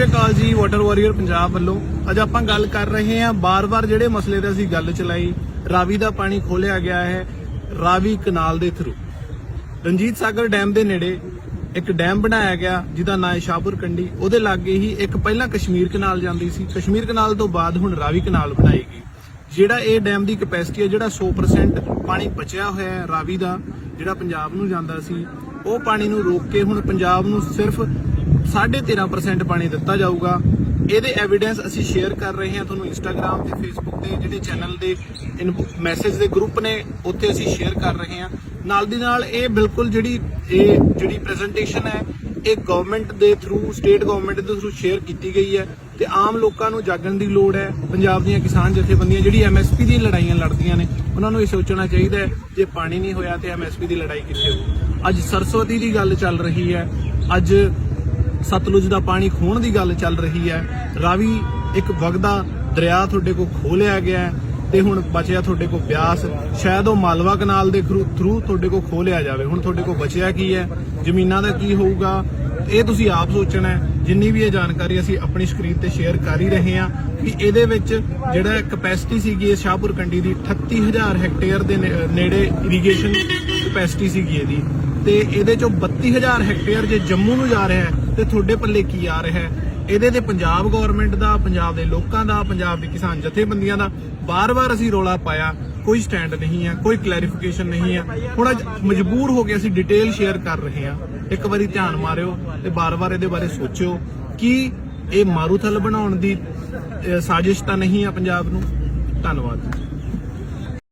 ਸਤਿ ਸ਼੍ਰੀ ਅਕਾਲ ਜੀ water warrior Punjab ਵੱਲੋਂ। ਅੱਜ ਆਪਾਂ ਗੱਲ ਕਰ ਰਹੇ ਹਾਂ ਬਾਰ-ਬਾਰ ਜਿਹੜੇ ਮਸਲੇ ਤੇ ਅਸੀਂ ਗੱਲ ਚਲਾਈ, ਰਾਵੀ ਦਾ ਪਾਣੀ ਖੋਲਿਆ ਗਿਆ ਹੈ ਰਾਵੀ ਕਨਾਲ ਦੇ ਥਰੂ ਰਣਜੀਤ ਸਾਗਰ ਡੈਮ ਦੇ ਨੇੜੇ ਇੱਕ ਡੈਮ ਬਣਾਇਆ ਗਿਆ, ਜਿਹਦਾ ਨਾਂ ਹੈ ਸ਼ਾਹਪੁਰ ਕੰਡੀ ਉਹਦੇ ਲਾਗੇ ਹੀ ਇੱਕ ਪਹਿਲਾਂ ਕਸ਼ਮੀਰ ਕਨਾਲ ਜਾਂਦੀ ਸੀ। ਕਸ਼ਮੀਰ ਕਨਾਲ ਤੋਂ ਬਾਅਦ ਹੁਣ ਰਾਵੀ ਕਨਾਲ ਬਣਾਈ ਗਈ ਜਿਹੜਾ ਇਹ ਡੈਮ ਦੀ ਕਪੈਸਿਟੀ ਹੈ, ਜਿਹੜਾ 100% ਪਾਣੀ ਬਚਿਆ ਹੋਇਆ ਹੈ ਰਾਵੀ ਦਾ, ਜਿਹੜਾ ਪੰਜਾਬ ਨੂੰ ਜਾਂਦਾ ਸੀ, ਉਹ ਪਾਣੀ ਨੂੰ ਰੋਕ ਕੇ ਹੁਣ ਪੰਜਾਬ ਨੂੰ ਸਿਰਫ 13.5% ਪਾਣੀ ਦਿੱਤਾ ਜਾਊਗਾ। ਇਹਦੇ ਐਵੀਡੈਂਸ ਅਸੀਂ ਸ਼ੇਅਰ ਕਰ ਰਹੇ ਹਾਂ ਤੁਹਾਨੂੰ ਇੰਸਟਾਗ੍ਰam ਤੇ ਫੇਸਬੁੱਕ ਤੇ, ਜਿਹੜੇ ਚੈਨਲ ਦੇ ਮੈਸੇਜ ਦੇ ਗਰੁੱਪ ਨੇ, ਉੱਥੇ ਅਸੀਂ ਸ਼ੇਅਰ ਕਰ ਰਹੇ ਹਾਂ। ਨਾਲ ਦੀ ਨਾਲ ਇਹ ਬਿਲਕੁਲ ਜਿਹੜੀ, ਇਹ ਜਿਹੜੀ ਪ੍ਰੈਜੈਂਟੇਸ਼ਨ ਹੈ, ਇਹ ਗਵਰਨਮੈਂਟ ਦੇ ਥਰੂ ਸਟੇਟ ਗਵਰਨਮੈਂਟ ਦੇ ਥਰੂ ਸ਼ੇਅਰ ਕੀਤੀ ਗਈ ਹੈ ਤੇ ਆਮ ਲੋਕਾਂ ਨੂੰ ਜਾਗਣ ਦੀ ਲੋੜ ਹੈ। ਪੰਜਾਬ ਦੀਆਂ ਕਿਸਾਨ ਜਥੇਬੰਦੀਆਂ, ਜਿਹੜੀ ਐਮਐਸਪੀ ਦੀਆਂ ਲੜਾਈਆਂ ਲੜਦੀਆਂ ਨੇ, ਉਹਨਾਂ ਨੂੰ ਇਹ ਸੋਚਣਾ ਚਾਹੀਦਾ ਹੈ ਜੇ ਪਾਣੀ ਨਹੀਂ ਹੋਇਆ ਤੇ ਐਮਐਸਪੀ ਦੀ ਲੜਾਈ ਕਿੱਥੇ ਹੋਊ। ਅੱਜ ਸਰਸਵਤੀ ਦੀ ਗੱਲ ਚੱਲ ਰਹੀ ਹੈ। ਅੱਜ ਸਤਲੁਜ ਦਾ ਪਾਣੀ ਖੋਣ ਦੀ ਗੱਲ ਚੱਲ ਰਹੀ ਹੈ। ਰਾਵੀ ਇੱਕ ਵਗਦਾ ਦਰਿਆ ਤੁਹਾਡੇ ਕੋਲ ਖੋਲਿਆ ਗਿਆ ਹੈ ਤੇ ਹੁਣ ਬਚਿਆ ਤੁਹਾਡੇ ਕੋਲ ਬਿਆਸ ਸ਼ਾਇਦ ਉਹ ਮਾਲਵਾ ਕਨਾਲ ਦੇ ਥਰੂ ਤੁਹਾਡੇ ਕੋਲ ਖੋਲਿਆ ਜਾਵੇ। ਹੁਣ ਤੁਹਾਡੇ ਕੋਲ ਬਚਿਆ ਕੀ ਹੈ? ਜ਼ਮੀਨਾਂ ਦਾ ਕੀ ਹੋਊਗਾ? ਇਹ ਤੁਸੀਂ ਆਪ ਸੋਚਣਾ ਹੈ। ਜਿੰਨੀ ਵੀ ਇਹ ਜਾਣਕਾਰੀ ਅਸੀਂ ਆਪਣੀ ਸਕਰੀਨ ਤੇ ਸ਼ੇਅਰ ਕਰ ਹੀ ਰਹੇ ਹਾਂ ਕਿ ਇਹਦੇ ਵਿੱਚ ਜਿਹੜਾ ਕਪੈਸਿਟੀ ਸੀਗੀ ਇਹ ਸ਼ਾਹਪੁਰ ਕੰਡੀ ਦੀ 38000 ਹੈਕਟੇਅਰ ਦੇ ਨੇੜੇ ਇਰੀਗੇਸ਼ਨ ਕਪੈਸਿਟੀ ਸੀਗੀ ਇਹਦੀ। ਤੇ ਇਹਦੇ ਚੋਂ 32000 ਹੈਕਟੇਅਰ ਜੇ ਜੰਮੂ ਨੂੰ ਜਾ ਰਿਹਾ ਹੈ, ਤੇ ਤੁਹਾਡੇ ਪੱਲੇ ਕੀ ਆ ਰਿਹਾ ਹੈ? ਇਹਦੇ ਤੇ ਪੰਜਾਬ ਗਵਰਨਮੈਂਟ ਦਾ, ਪੰਜਾਬ ਦੇ ਲੋਕਾਂ ਦਾ, ਪੰਜਾਬ ਦੇ ਕਿਸਾਨ ਜਥੇਬੰਦੀਆਂ ਦਾ ਬਾਰ-ਬਾਰ ਅਸੀਂ ਰੋਲਾ ਪਾਇਆ। ਕੋਈ ਸਟੈਂਡ ਨਹੀਂ ਹੈ, ਕੋਈ ਕਲੈਰੀਫਿਕੇਸ਼ਨ ਨਹੀਂ ਹੈ। ਹੁਣ ਅੱਜ ਮਜਬੂਰ ਹੋ ਕੇ ਅਸੀਂ ਡਿਟੇਲ ਸ਼ੇਅਰ ਕਰ ਰਹੇ ਹਾਂ। ਇੱਕ ਵਾਰੀ ਧਿਆਨ ਮਾਰਿਓ ਤੇ ਬਾਰ-ਬਾਰ ਇਹਦੇ ਬਾਰੇ ਸੋਚਿਓ ਕਿ ਇਹ ਮਾਰੂਥਲ ਬਣਾਉਣ ਦੀ ਸਾਜ਼ਿਸ਼ ਤਾਂ ਨਹੀਂ ਹੈ ਪੰਜਾਬ ਨੂੰ। ਧੰਨਵਾਦ।